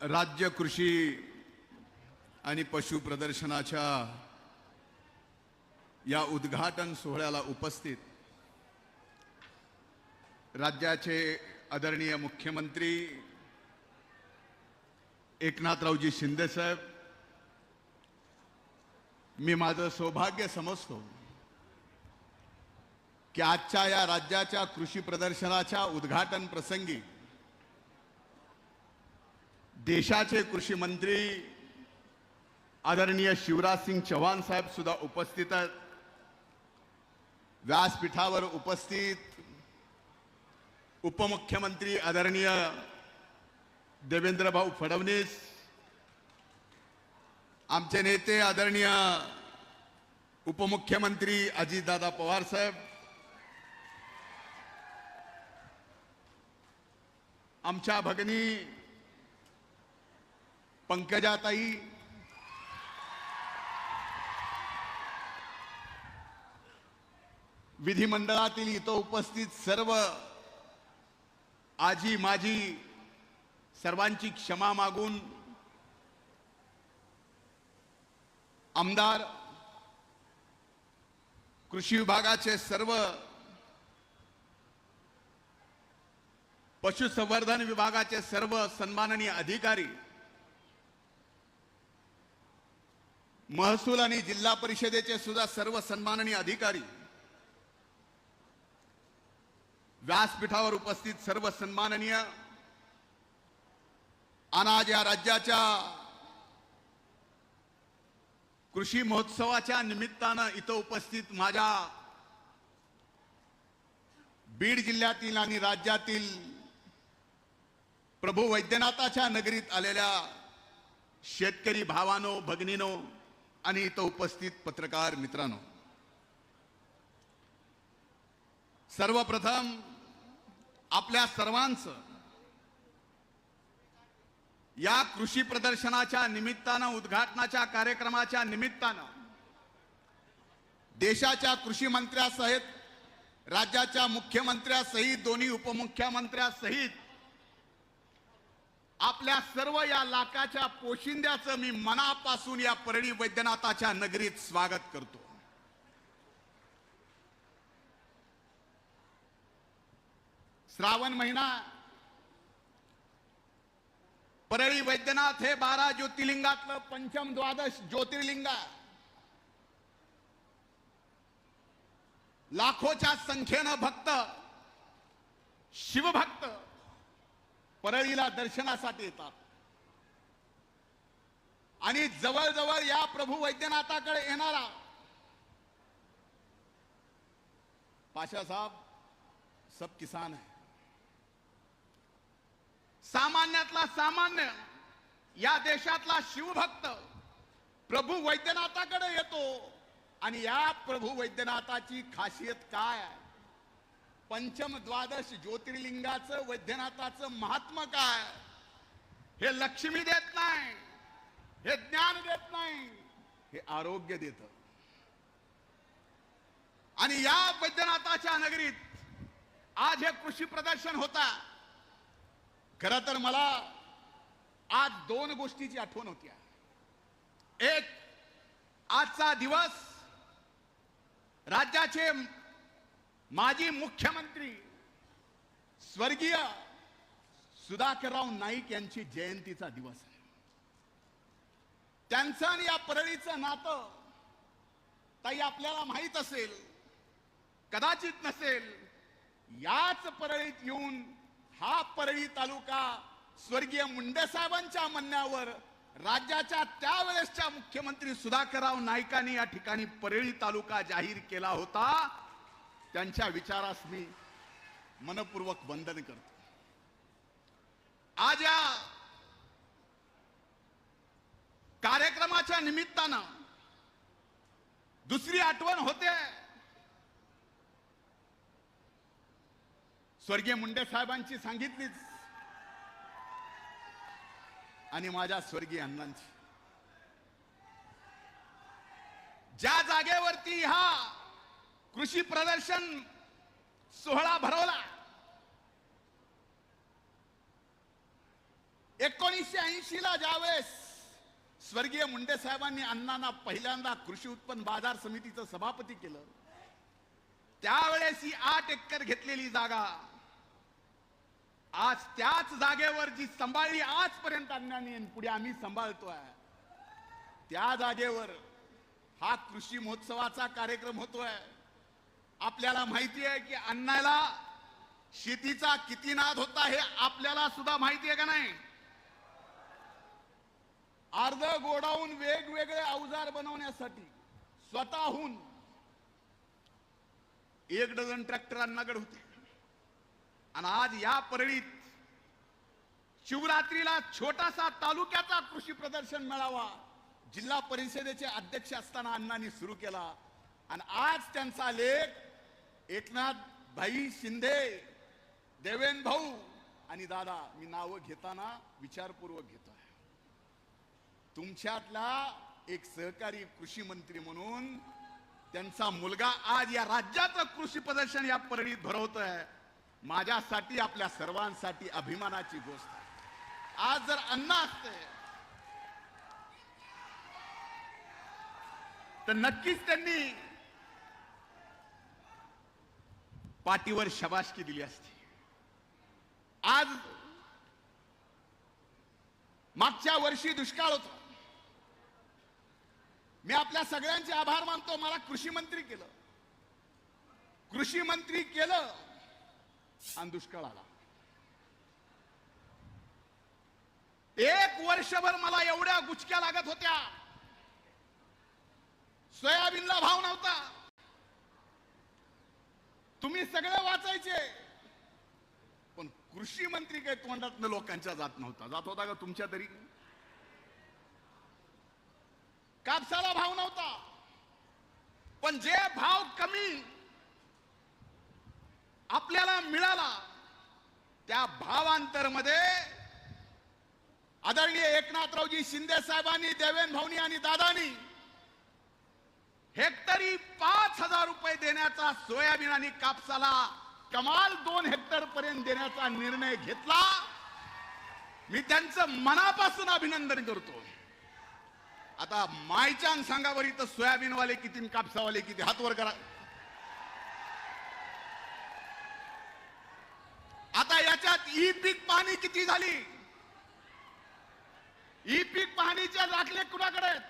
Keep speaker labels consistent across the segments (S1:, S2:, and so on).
S1: राज्य कृषी आणि पशु प्रदर्शनाच्या या उद्घाटन सोहळ्याला उपस्थित राज्याचे आदरणीय मुख्यमंत्री एकनाथरावजी शिंदेसाहेब मी माझं सौभाग्य समजतो की आजच्या या राज्याच्या कृषी प्रदर्शनाच्या उद्घाटन प्रसंगी देशाचे कृषी मंत्री आदरणीय शिवराज सिंग चव्हाण साहेब सुद्धा उपस्थित आहेत. व्यासपीठावर उपस्थित उपमुख्यमंत्री आदरणीय देवेंद्रभाऊ फडणवीस आमचे नेते आदरणीय उपमुख्यमंत्री अजितदादा पवार साहेब आमच्या भगिनी पंकजाताई. विधिमंडळातील इथं उपस्थित सर्व आजी माझी सर्वांची क्षमा मागून आमदार कृषी विभागाचे सर्व पशुसंवर्धन विभागाचे सर्व सन्माननीय अधिकारी महसूल आणि जिल्हा परिषदेचे सुद्धा सर्व सन्माननीय अधिकारी व्यासपीठावर उपस्थित सर्व सन्माननीय अनाज या राज्याच्या कृषी महोत्सवाच्या निमित्तानं इथं उपस्थित माझ्या बीड जिल्ह्यातील आणि राज्यातील प्रभू वैद्यनाथाच्या नगरीत आलेल्या शेतकरी भावानो भगिनीनो आणि इथं उपस्थित पत्रकार मित्रांनो सर्वप्रथम आपल्या सर्वांचं या कृषी प्रदर्शनाच्या निमित्तानं उद्घाटनाच्या कार्यक्रमाच्या निमित्तानं देशाच्या कृषी मंत्र्यासहित राज्याच्या मुख्यमंत्र्यासहित दोन्ही उपमुख्यमंत्र्यासहित आपल्या सर्व या लाखाच्या पोशिंद्याचं मी मनापासून या परळी वैद्यनाथाच्या नगरीत स्वागत करतो. श्रावण महिना परळी वैद्यनाथ हे बारा ज्योतिर्लिंगातलं पंचम द्वादश ज्योतिर्लिंग. लाखोच्या संख्येनं भक्त शिवभक्त परळीला दर्शनासाठी येतात. आणि जवळजवळ या प्रभू वैद्यनाथाकडे येणारा पाशा साहब सब किसान है. सामान्यातला सामान्य या देशातला शिवभक्त प्रभू वैद्यनाथाकडे येतो. आणि या प्रभू वैद्यनाथाची खासियत काय आहे? पंचम द्वादश ज्योतिर्लिंगाचं वैद्यनाथाचं महात्म काय? हे लक्ष्मी देत नाही हे ज्ञान देत नाही हे आरोग्य देत. आणि या वैद्यनाथाच्या नगरीत आज हे कृषी प्रदर्शन होता. खर तर मला आज दोन गोष्टीची आठवण होती एक आजचा दिवस राज्याचे माजी मुख्यमंत्री स्वर्गीय सुधाकरराव नाईक यांची जयंतीचा दिवस आहे. त्यांचं आणि या परळीचं नातं ताई आपल्याला माहीत असेल कदाचित नसेल याच परळीत येऊन हा परळी तालुका स्वर्गीय मुंडेसाहेबांच्या म्हणण्यावर राज्याच्या त्यावेळेसच्या मुख्यमंत्री सुधाकरराव नाईकांनी या ठिकाणी परळी तालुका जाहीर केला होता. त्यांच्या विचारास मी मनपूर्वक वंदन करतो. आज या कार्यक्रमाच्या निमित्तानं दुसरी आठवण होते. स्वर्गीय मुंडे साहेबांची सांगितलीच. आणि माझ्या स्वर्गीय अण्णांची. ज्या जागेवरती हा कृषी प्रदर्शन सोहळा भरवला. एकोणीसशे ऐंशी ला ज्यावेळेस स्वर्गीय मुंडे साहेबांनी अण्णांना पहिल्यांदा कृषी उत्पन्न बाजार समितीचं सभापती केलं त्यावेळेस ही आठ एकर घेतलेली जागा आज त्याच जागेवर जी सांभाळली आजपर्यंत अण्णांनी पुढे आम्ही सांभाळतोय त्या जागेवर हा कृषी महोत्सवाचा कार्यक्रम होतोय. आपल्याला माहिती आहे की अण्णाला शेतीचा किती नाद होता हे आपल्याला सुद्धा माहिती आहे का नाही? अर्ध गोडाऊन वेगवेगळे अवजार बनवण्यासाठी स्वतःहून एक डझन ट्रॅक्टर अण्णाकडे होते. आणि आज या परळीत शिवरात्रीला छोटासा तालुक्याचा कृषी प्रदर्शन मेळावा जिल्हा परिषदेचे अध्यक्ष असताना अण्णांनी सुरू केला. आणि आज त्यांचा लेख एकनाथ भाई शिंदे देवेन भाऊ आणि दादा मी नावं घेताना विचारपूर्वक घेतोय तुमच्यातला एक सहकारी कृषी मंत्री म्हणून त्यांचा मुलगा आज या राज्याचं कृषी प्रदर्शन या परळीत भरवतोय. माझ्यासाठी आपल्या सर्वांसाठी अभिमानाची गोष्ट आहे. आज जर अन्न असते तर नक्कीच त्यांनी पाठीवर शबाशकी दिली असती. आज मागच्या वर्षी दुष्काळ होता. मी आपल्या सगळ्यांचे आभार मानतो. मला कृषी मंत्री केलं. कृषी मंत्री केलं आणि दुष्काळ आला. एक वर्षभर मला एवढ्या गुचक्या लागत होत्या. सोयाबीनला भाव नव्हता. तुम्ही सगळे वाचायचे. पण कृषी मंत्री काही तोंडातनं लोकांच्या जात नव्हता. जात होता का तुमच्या तरी? कापसाला भाव नव्हता. पण जे भाव कमी आपल्याला मिळाला त्या भावांतरमध्ये आदरणीय एकनाथरावजी शिंदे साहेबांनी देवेन भाऊनी आणि दादानी हेक्टरी पाच हजार रुपये देण्याचा सोयाबीन आणि कापसाला कमाल दोन हेक्टर पर्यंत देण्याचा निर्णय घेतला. मी त्यांचं मनापासून अभिनंदन करतो. आता मायच्यान सांगा बरी तर सोयाबीन वाले किती कापसावाले किती? हात वर करा. आता याच्यात ई पीक पाहणी किती झाली? ई पीक पाहणीच्या दाखले कुणाकडे आहेत?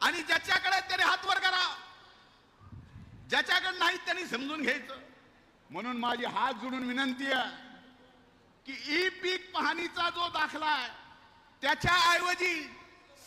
S1: आणि ज्याच्या आहेत त्याने हात वर करा ज्याच्याकडे नाहीत त्यांनी समजून घ्यायचं. म्हणून माझी हात जोडून विनंती आहे की ई पीक पाहणीचा जो दाखला आहे त्याच्या ऐवजी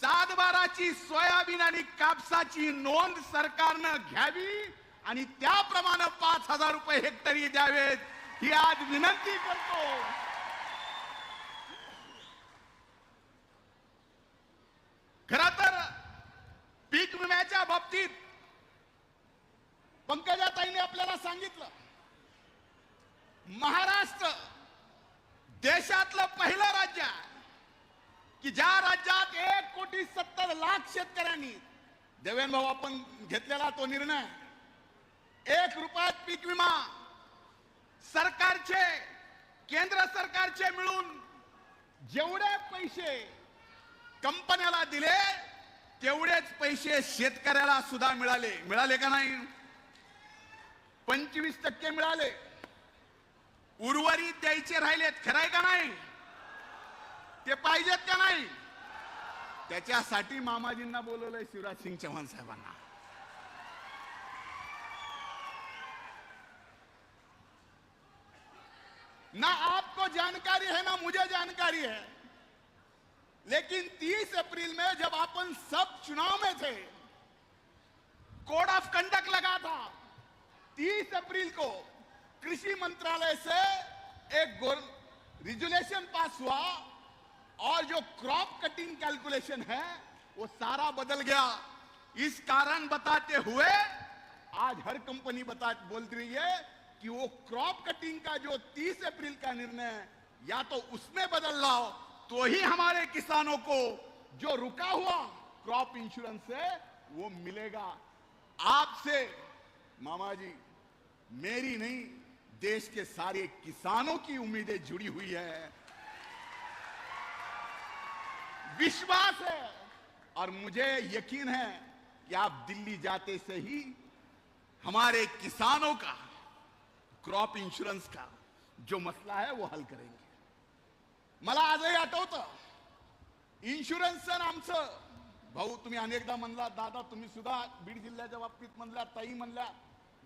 S1: सात बाराची सोयाबीन आणि कापसाची नोंद सरकारनं घ्यावी आणि त्याप्रमाणे पाच हजार रुपये हेक्टरी द्यावेत ही आज विनंती करतो. खर तर पीक विम्याच्या बाबतीत पंकजा आपल्याला सांगितलं महाराष्ट्र देशातलं पहिलं राज्य आहे की ज्या राज्यात एक कोटी सत्तर लाख शेतकऱ्यांनी देवेन भाऊ आपण घेतलेला तो निर्णय एक रुपयात पीक विमा सरकारचे केंद्र सरकारचे मिळून जेवढे पैसे कंपन्याला दिले तेवढेच पैसे शेतकऱ्याला सुद्धा मिळाले. मिळाले का नाही? पंचवीस टक्के मिळाले. उर्वरित द्यायचे राहिलेत, खरंय का नाही? ते पाहिजेत का नाही? त्याच्यासाठी मामाजींना बोलवलंय शिवराज सिंग चौहान साहेबांना. ना आपको जानकारी है, ना मुझे जानकारी है. लेकिन 30 अप्रैल में जब अपन सब चुनाव में थे, कोड ऑफ़ कंडक्ट लगा था 30 अप्रैल को कृषि मंत्रालय से एक रिजुलेशन पास हुआ और जो क्रॉप कटिंग कैलकुलेशन है, वो सारा बदल गया। इस कारण बताते हुए आज हर कंपनी बता बोलती रही है कि वो क्रॉप कटिंग का जो 30 अप्रैल का निर्णय या तो उसमें बदल लाओ तो ही हमारे किसानों को जो रुका हुआ क्रॉप इंश्योरेंस है, वो मिलेगा। आपसे, मामा जी, मेरी नहीं देश के सारे किसानों की उम्मीदें जुड़ी हुई है। विश्वास है। और मुझे यकीन है कि आप दिल्ली जाते से ही हमारे किसानों का, क्रॉप इंश्योरेंस का जो मसला है वो हल करेंगे। मला आजही आठवतं इन्शुरन्सचं आमचं, भाऊ तुम्ही अनेकदा म्हणला, दादा तुम्ही सुद्धा बीड जिल्ह्याच्या बाबतीत म्हणला, ताई म्हणल्या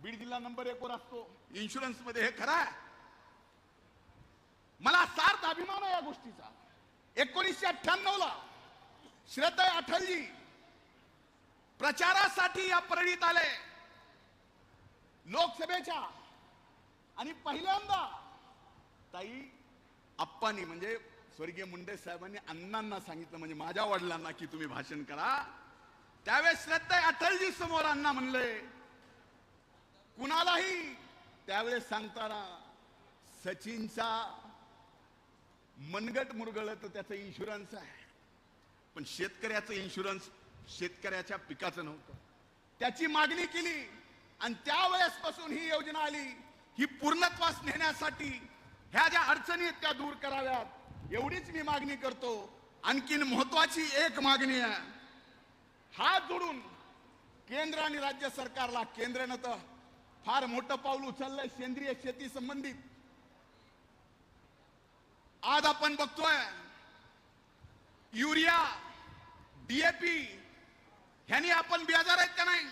S1: बीड जिल्हा नंबर एक वर असतो. इन्शुरन्समध्ये हे खरं आहे. मला सार्थ अभिमान आहे या गोष्टीचा. एकोणीसशे अठ्ठ्याण्णव ला श्रद्धय अठलजी प्रचारासाठी या परळीत आले. लोकसभेच्या. आणि पहिल्यांदा ताई आप्पानी म्हणजे स्वर्गीय मुंडे साहेबांनी अण्णांना सांगितलं म्हणजे माझ्या वडिलांना की तुम्ही भाषण करा. त्यावेळेस श्रद्धा अटलजी समोर अण्णा म्हणले कुणालाही त्यावेळेस सांगताना सचिनचा मनगट मुरगळ तर त्याचं इन्शुरन्स आहे. पण शेतकऱ्याचं इन्शुरन्स शेतकऱ्याच्या पिकाचं नव्हतं. त्याची मागणी केली आणि त्यावेळेसपासून ही योजना आली. ही पूर्णत्वास नेण्यासाठी ह्या ज्या अडचणी आहेत त्या दूर कराव्यात. एवढीच मी मागणी करतो. आणखीन महत्वाची एक मागणी आहे. हात जोडून केंद्र आणि राज्य सरकारला केंद्रानं तर फार मोठं पाऊल उचललंय सेंद्रिय शेती संबंधित. आज आपण बघतोय युरिया डीएपी ह्यानी आपण बेजार आहेत का नाही?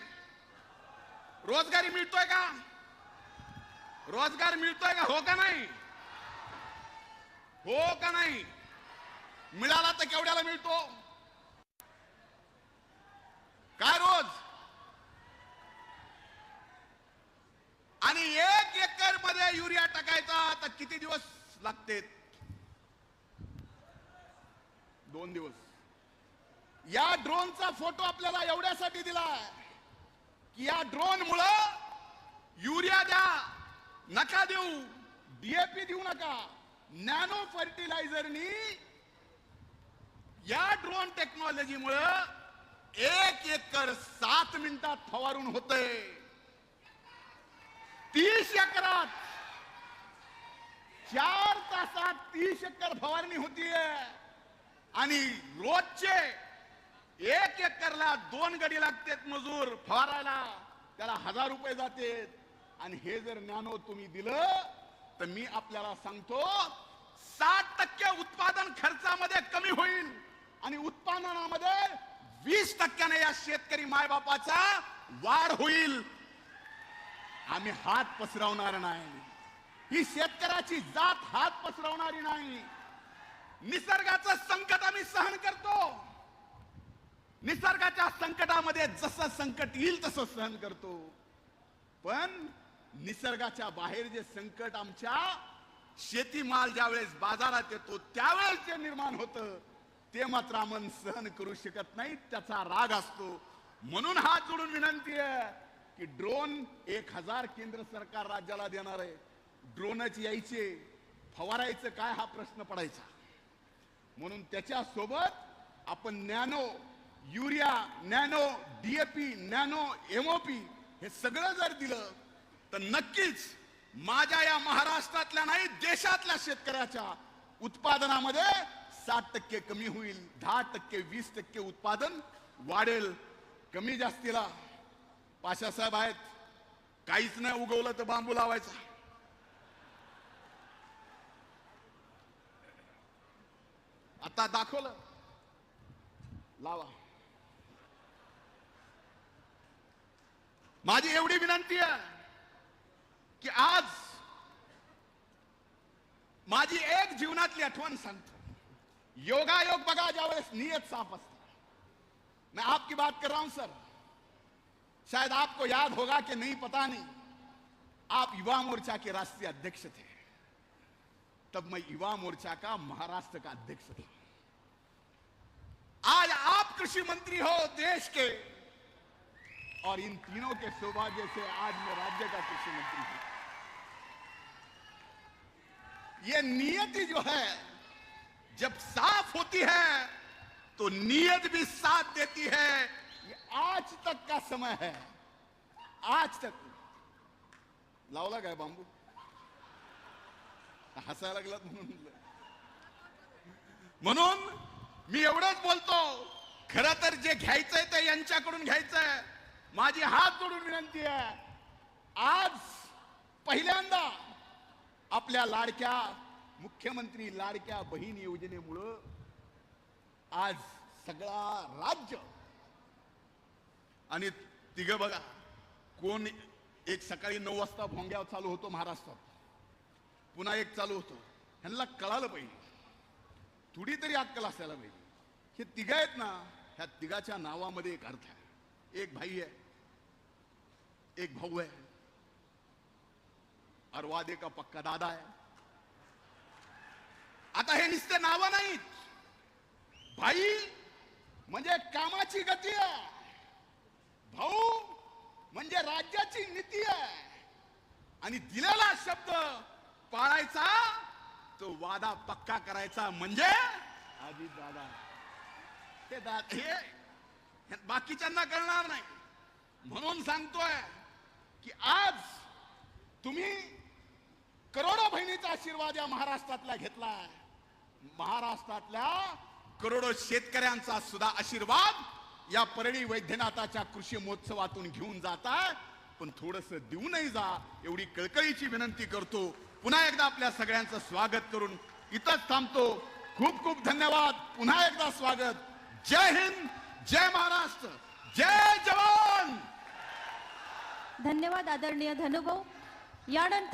S1: रोजगारी मिळतोय का? रोजगार मिळतोय का? हो का नाही? हो का नाही? मिळाला तर केवढ्याला मिळतो? काय रोज? आणि एक एकरमध्ये युरिया टाकायचा तर किती दिवस लागते? दोन दिवस. या ड्रोनचा फोटो आपल्याला एवढ्यासाठी दिला की या ड्रोन मुळे युरिया द्या नका देऊ डीएपी देऊ नका. नॅनो फर्टिलायझरनी या ड्रोन टेक्नॉलॉजीमुळे एक एकर सात मिनिटात फवारून होतंय. तीस एकरात. चार तासात तीस एकर फवारणी होतीये. आणि रोजचे एक एकरला दोन गडी लागतात मजूर फवारायला. त्याला हजार रुपये जाते आणि हे जर ज्ञानो तुम्ही दिलं तर मी आपल्याला सांगतो सात टक्के उत्पादन खर्चामध्ये कमी होईल. आणि उत्पादनामध्ये वीस टक्क्याने या शेतकरी मायबापाचा वाढ होईल. आम्ही हात पसरवणार नाही. ही शेतकऱ्याची जात हात पसरवणारी नाही. निसर्गाचं संकट आम्ही सहन करतो. निसर्गाच्या संकटामध्ये जसं संकट येईल तसं सहन करतो. पण निसर्गाच्या बाहेर जे संकट आमच्या शेतीमाल ज्यावेळेस बाजारात येतो त्यावेळेस जे निर्माण होतं ते मात्र आपण सहन करू शकत नाही. त्याचा राग असतो. म्हणून हात जोडून विनंती आहे. की ड्रोन एक हजार केंद्र सरकार राज्याला देणार आहे. ड्रोनच यायचे फवारायचं काय हा प्रश्न पडायचा. म्हणून त्याच्या सोबत आपण nano urea nano DAP nano MOP हे सगळं जर दिलं तर नक्कीच माझ्या या महाराष्ट्रातल्या नाही देशातल्या शेतकऱ्याच्या उत्पादनामध्ये सात टक्के कमी होईल. दहा टक्के वीस टक्के उत्पादन वाढेल. कमी जास्तीला पाशासाहेब आहेत. काहीच नाही उगवलं तर बांबू लावायचा. आता दाखवलं. लावा. माझी एवढी विनंती आहे की आज माझी एक जीवनातली आठवण सांगतो. योगायोग बघा ज्यावेळेस नियत साफ असते. मैं आपकी बात कर रहा हूं सर. शायद आपको याद होगा कि नहीं, पता नहीं। आप युवा मोर्चा के राष्ट्रीय अध्यक्ष थे। तब मैं युवा मोर्चा का महाराष्ट्र का अध्यक्ष था। आज आप कृषि मंत्री हो देश के। और इन तीनों के सौभाग्य से आज मैं राज्य का कृषि मंत्री हूँ। ये नियति जो है, जब साफ़ होती है तो नियत भी साथ देती है आज तक का समय है? आज तक। लावला काय बांबू? हसायला लागलात म्हणून म्हणून मी एवढंच बोलतो खर तर जे घ्यायचंय ते यांच्याकडून घ्यायचंय. माझी हात जोडून विनंती आहे आज पहिल्यांदा आपल्या लाडक्या मुख्यमंत्री लाडक्या बहीण योजनेमुळं आज सगळा राज्य आणि तिघं बघा कोण एक सकाळी नऊ वाजता भोंग्यावर चालू होतो महाराष्ट्रात. पुन्हा एक चालू होतो. ह्यांना कळालं पाहिजे. थोडी तरी अक्कल असायला पाहिजे. हे तिघ आहेत ना ह्या तिघाच्या नावामध्ये एक अर्थ आहे. एक भाई आहे. एक भाऊ आहे. और वादे का पक्का दादा आहे. आता हे नुसते नावं नाहीत. भाई म्हणजे कामाची गती आहे. भाऊ म्हणजे राज्याची नीती आहे. आणि दिलेला शब्द पाळायचा तो वादा पक्का करायचा म्हणजे आधी दादा. ते दादा हे बाकीच्यांना कळणार नाही. म्हणून सांगतोय की आज तुम्ही करोडो बहिणीचा आशीर्वाद या महाराष्ट्रातला घेतलाय. महाराष्ट्रातल्या करोडो शेतकऱ्यांचा सुद्धा आशीर्वाद या परळी वैद्यनाथाच्या कृषी महोत्सवातून घेऊन जाता पण थोडस देऊनही जा एवढी कळकळीची विनंती करतो. पुन्हा एकदा आपल्या सगळ्यांचं स्वागत करून इथंच थांबतो. खूप खूप धन्यवाद. पुन्हा एकदा स्वागत. जय हिंद जय महाराष्ट्र जय जवान!
S2: धन्यवाद आदरणीय धनुभाऊ. यानंतर